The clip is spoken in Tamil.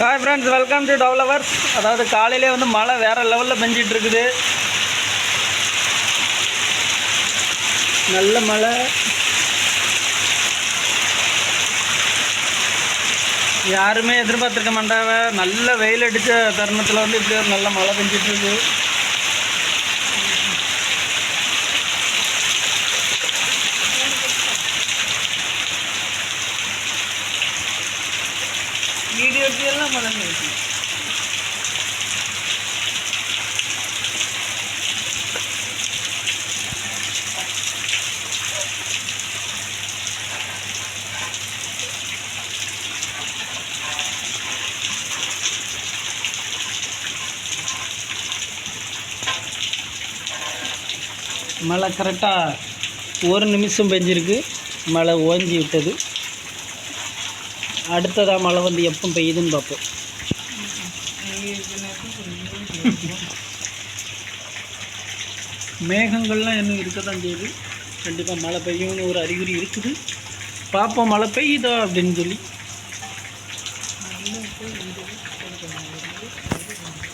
Hi friends welcome to developers அதாவது காலையிலே வந்து மழை வேறு லெவலில் பெஞ்சிட்டு இருக்குது. நல்ல மழை. யாருமே எதிர்பார்த்துருக்க மாட்டாங்க. நல்ல வெயில் அடித்த தருணத்தில் வந்து இப்படி ஒரு நல்ல மழை பெஞ்சிட்டு இருக்கு வீடியோ எல்லாம் மழை கரெக்டாக ஒரு நிமிஷம் பெஞ்சிருக்கு. மழை ஓஞ்சி விட்டது. அடுத்ததாக மழை வந்து எப்போ பெய்யுதுன்னு பார்ப்போம். மேகங்கள்லாம் இன்னும் இருக்க தான் செய்யுது. கண்டிப்பாக மழை பெய்யும்னு ஒரு அறிகுறி இருக்குது. பார்ப்போம் மழை பெய்யுதா அப்படின்னு சொல்லி.